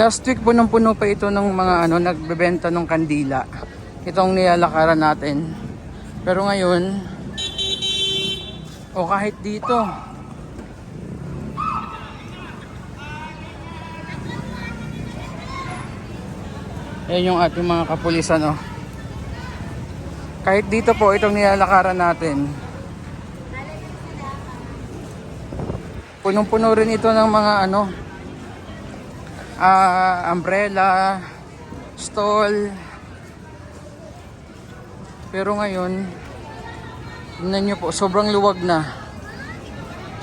Last week punong-puno pa ito ng mga ano nagbebenta ng kandila. Itong nilalakaran natin. Pero ngayon o kahit dito. Ayan yung ating mga kapulisan oh. Kahit dito po itong nilalakaran natin. Punong-puno rin ito ng mga ano ah umbrella, stall. Pero ngayon, tingnan nyo po, sobrang luwag na.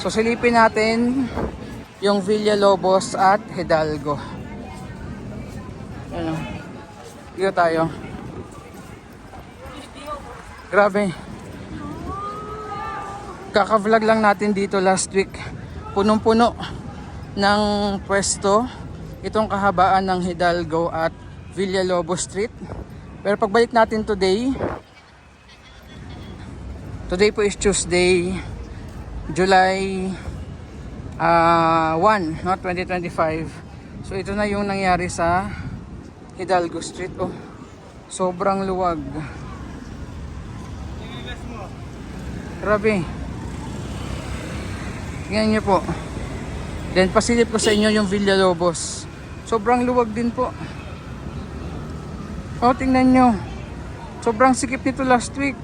So silipin natin yung Villa Lobos at Hidalgo. Ano? Dito tayo. Grabe. Kaka-vlog lang natin dito last week. Punong-puno ng pwesto itong kahabaan ng Hidalgo at Villalobos Street. Pero pagbalik natin today, today po is Tuesday, July ah 1, no, 2025. So ito na yung nangyari sa Hidalgo Street. Oh, sobrang luwag. Grabe. Tingnan niyo po. Then pasilip ko sa inyo yung Villalobos. Sobrang luwag din po. Oh, tingnan nyo. Sobrang sikip nito last week.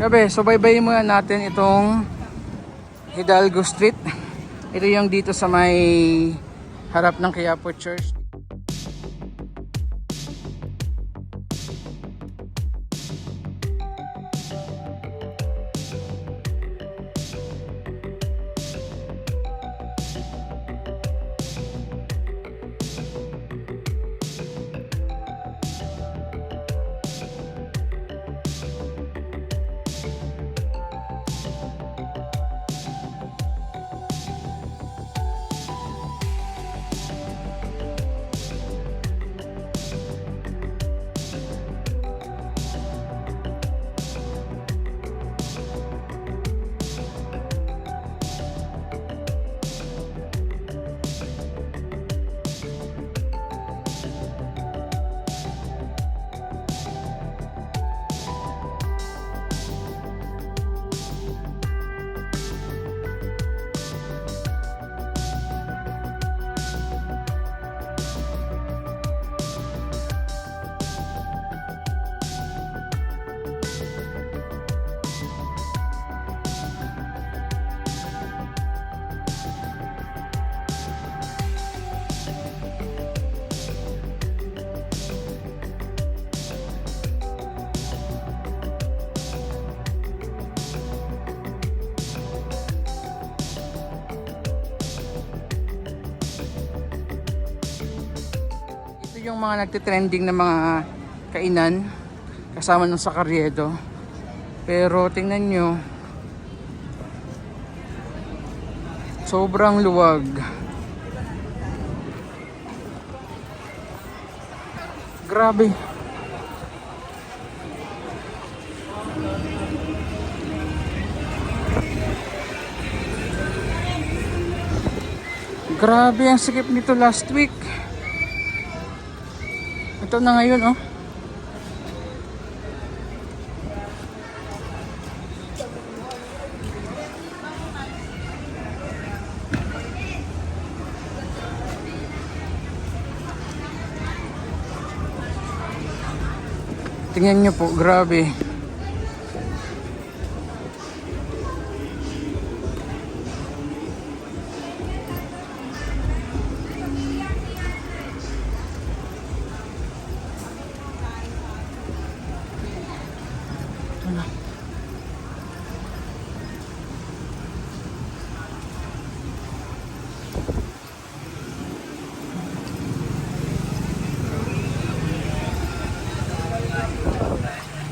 Gabi, so baybayin muna natin itong Hidalgo Street. Ito yung dito sa may harap ng Quiapo Church. Mga nagtitrending na mga kainan kasama nung sa Carriedo. Pero tingnan nyo, sobrang luwag. Grabe. Grabe ang sikip nito last week. Ito na ngayon, oh. Tingnan nyo po, grabe.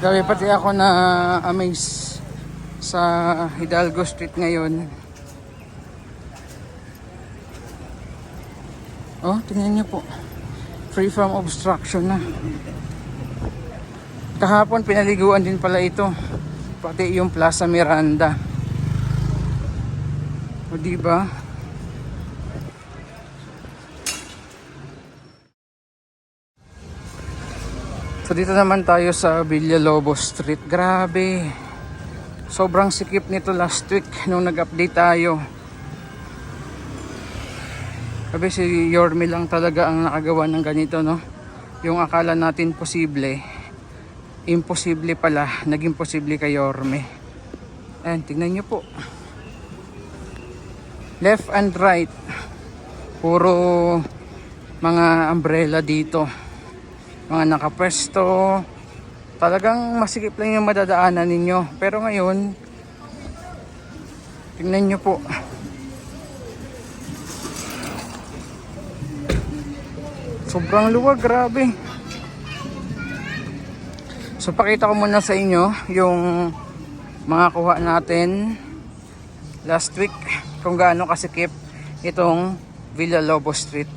Grabe pati ako na amaze sa Hidalgo Street ngayon. Oh, tingnan niyo po. Free from obstruction na kahapon pinaliguan din pala ito. Pati yung Plaza Miranda. O diba? So dito naman tayo sa Villalobos Street. Grabe. Sobrang sikip nito last week nung nag update tayo. Sabi si Yormi lang talaga ang nakagawa ng ganito no? Yung akala natin posible imposible pala, naging posible kay Yorme. Ayan, tingnan nyo po. Left and right, puro mga umbrella dito. Mga nakapwesto. Talagang masikip lang yung madadaanan ninyo. Pero ngayon, tingnan nyo po. Sobrang luwag, grabe. So pakita ko muna sa inyo yung mga kuha natin last week kung gaano kasikip itong Villa Lobo Street.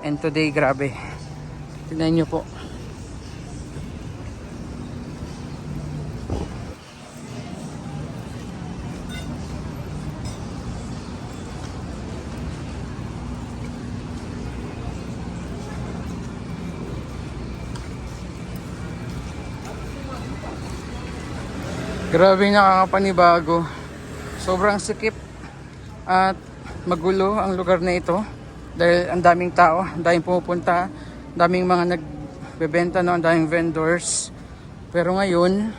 And today, grabe. Tignan nyo po. Grabe nakakapanibago. Sobrang sikip at magulo ang lugar na ito dahil ang daming tao, ang daming pumupunta, ang daming mga nagbebenta, no, ang daming vendors. Pero ngayon,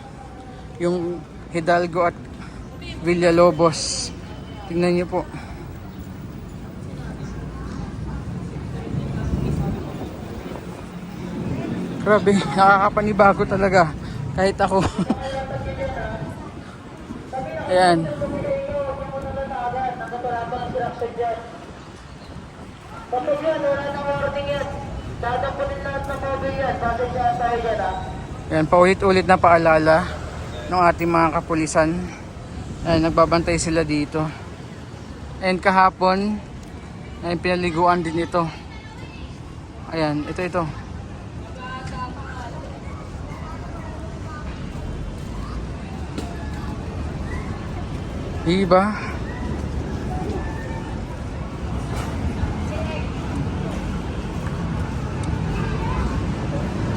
yung Hidalgo at Villalobos, tingnan niyo po. Grabe, nakakapanibago talaga. Kahit ako. Ayan. Kapag yan, wala nang warning yan. Dadampunin lahat ng mobile yan. Pasensya tayo dyan ha. Ayan, paulit-ulit na paalala ng ating mga kapulisan. Ayan, nagbabantay sila dito. And kahapon, ayan, pinaliguan din ito. Ayan, ito, ito. Diba?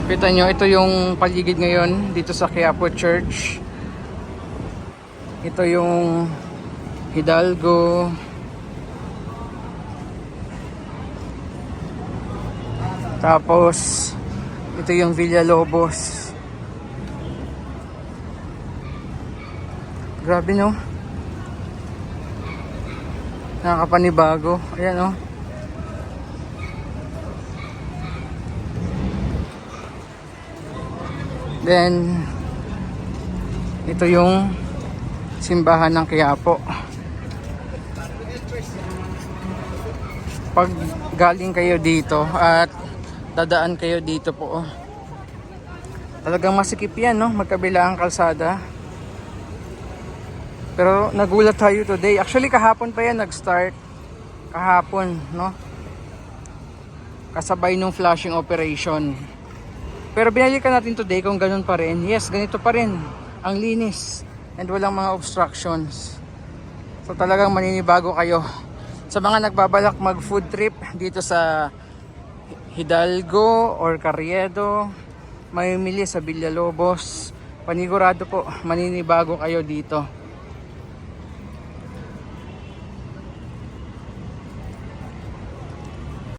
Kita nyo, ito yung paligid ngayon dito sa Quiapo Church. Ito yung Hidalgo. Tapos, ito yung Villalobos. Grabe no? Nakakapanibago. Ayan oh. Then, ito yung simbahan ng Quiapo. Pag galing kayo dito at dadaan kayo dito po, oh. talagang masikip yan, no? Magkabila ang kalsada. Pero nagulat tayo today. Actually, kahapon pa yan nag-start. Kahapon, no? Kasabay nung flashing operation. Pero binalikan natin today kung ganun pa rin. Yes, ganito pa rin. Ang linis. And walang mga obstructions. So talagang maninibago kayo. Sa mga nagbabalak mag food trip dito sa Hidalgo or Carriedo, mamimili sa Villalobos. panigurado po maninibago kayo dito